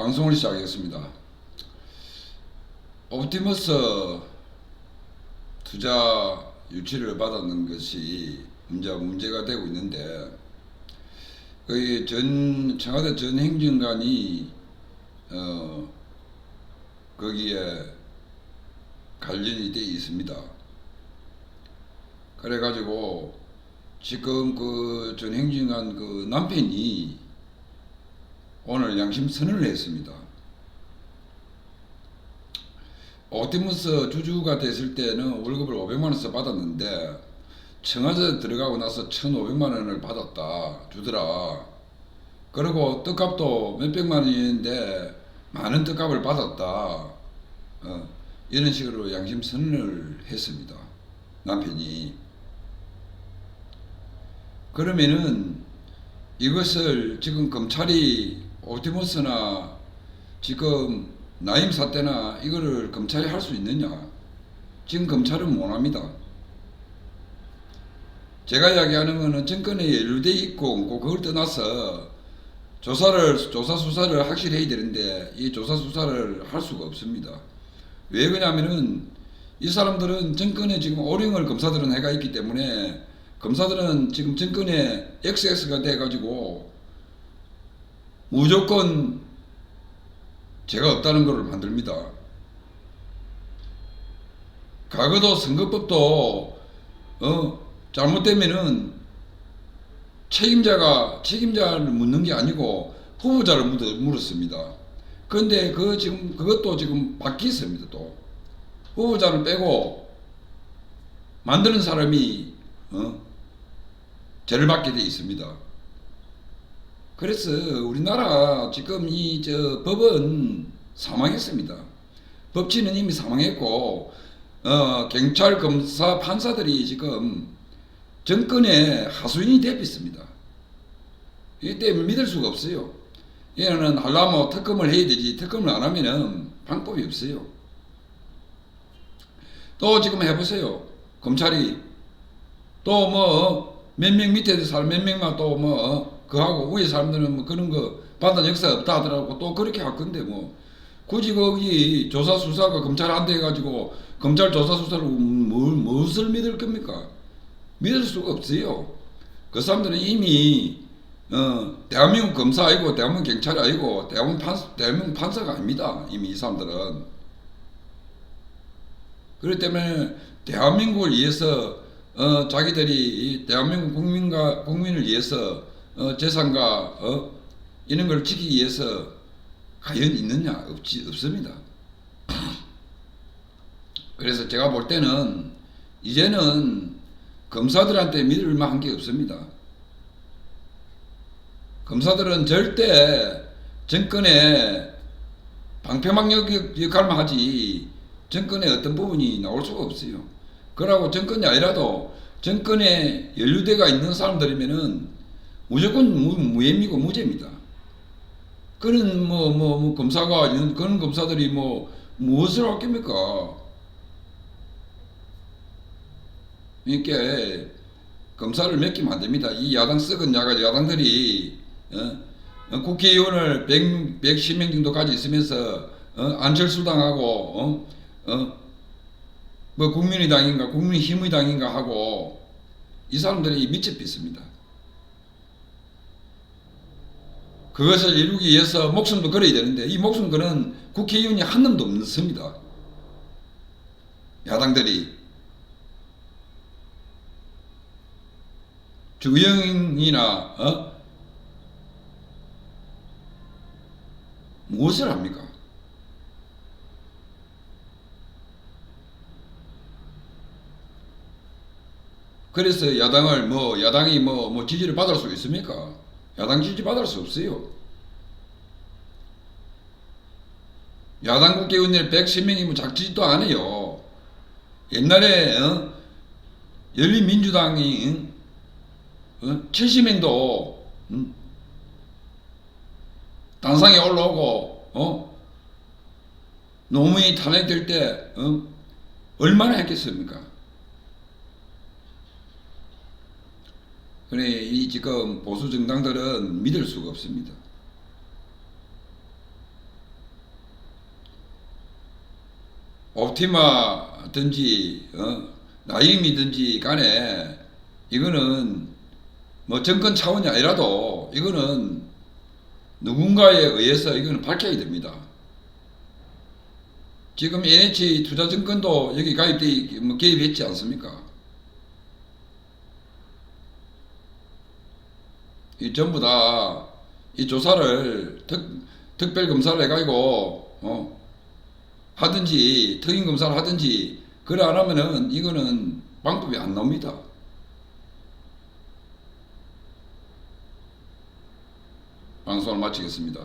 방송을 시작하겠습니다. 옵티머스 투자 유치를 받았는 것이 문제 문제가 되고 있는데 거기 전 청와대 전 행정관이 어 거기에 관련이 돼 있습니다. 그래가지고 지금 그 전 행정관 그 남편이 오늘 양심 선언을 했습니다. 옵티머스 주주가 됐을 때는 월급을 500만 원씩 받았는데 청와대 들어가고 나서 1,500만 원을 받았다 주더라. 그리고 떡값도 몇백만 원이었는데 많은 떡값을 받았다. 어, 이런 식으로 양심 선언을 했습니다. 남편이. 그러면은 이것을 지금 검찰이 옵티머스나 지금 나임 사태나 이거를 검찰이 할 수 있느냐? 지금 검찰은 못합니다. 제가 이야기하는 거는 정권에 연루돼 있고 그걸 떠나서 조사를 조사 수사를 확실히 해야 되는데 이 조사 수사를 할 수가 없습니다. 왜 그러냐면은 이 사람들은 정권에 지금 오링을 검사들은 해가 있기 때문에 검사들은 지금 정권에 XX가 돼가지고 무조건 죄가 없다는 것을 만듭니다. 과거도 선거법도 어 잘못되면은 책임자가 책임자를 묻는 게 아니고 후보자를 묻- 물었습니다. 그런데 그 지금 그것도 지금 바뀌었습니다. 또 후보자를 빼고 만드는 사람이 어 죄를 받게 돼 있습니다. 그래서 우리나라 지금 이 저 법은 사망했습니다. 법치는 이미 사망했고 어, 경찰, 검사, 판사들이 지금 정권의 하수인이 되어 있습니다. 이 때문에 믿을 수가 없어요. 얘는 하려면 특검을 해야 되지 특검을 안 하면은 방법이 없어요. 또 지금 해보세요. 검찰이 또 뭐 몇 명 밑에 살몇 명만 또뭐 그하고 위에 사람들은 뭐 그런 거 받은 역사 없다 하더라고 또 그렇게 할 건데 뭐 굳이 거기 조사 수사가 검찰 한대 해가지고 검찰 조사 수사를 뭘 무엇을 믿을 겁니까? 믿을 수가 없어요. 그 사람들은 이미 어, 대한민국 검사 아니고 대한민국 경찰이 아니고 대한민국 판사, 대한민국 판사가 아닙니다. 이미 이 사람들은 그렇기 때문에 대한민국을 위해서 어, 자기들이 이 대한민국 국민과 국민을 위해서 어, 재산과 어, 이런 걸 지키기 위해서 과연 있느냐 없지 없습니다. 그래서 제가 볼 때는 이제는 검사들한테 믿을 만한 게 없습니다. 검사들은 절대 정권의 방패막 역- 역할만 하지 정권의 어떤 부분이 나올 수가 없어요. 그러고 정권이 아니라도 정권에 연루대가 있는 사람들이면은 무조건 무, 무혐의고 무죄입니다. 그런 뭐, 뭐, 뭐 검사가 이런 그런 검사들이 뭐 무엇을 할겁니까? 이렇게 검사를 맡기면 안 됩니다. 이 야당 썩은 야가 야당들이 어? 어, 국회의원을 100, 110명 정도까지 있으면서 어? 안철수당하고 어? 어? 뭐 국민의당인가 국민힘의당인가 하고 이 사람들이 밑에 빚습니다. 그것을 이루기 위해서 목숨도 걸어야 되는데 이 목숨 거는 국회의원이 한 놈도 없습니다. 야당들이 주영이나 어? 무엇을 합니까? 그래서 야당을 뭐 야당이 뭐, 뭐 지지를 받을 수 있습니까? 야당 지지 받을 수 없어요. 야당 국회의원들 110명이면 작지도 안 해요. 옛날에 어? 열린민주당이 응? 어? 70명도 음? 당상에 올라오고 어? 노무현이 탄핵될 때 어? 얼마나 했겠습니까? 그래 이 지금 보수 정당들은 믿을 수가 없습니다. 옵티마든지 어? 나임이든지 간에 이거는 뭐 정권 차원이 아니라도 이거는 누군가에 의해서 이거는 밝혀야 됩니다. 지금 NH 투자증권도 여기 가입돼 뭐 개입했지 않습니까? 이 전부 다 이 조사를 특, 특별 검사를 해가지고 어, 하든지 특임 검사를 하든지 그래 안 하면은 이거는 방법이 안 나옵니다. 방송을 마치겠습니다.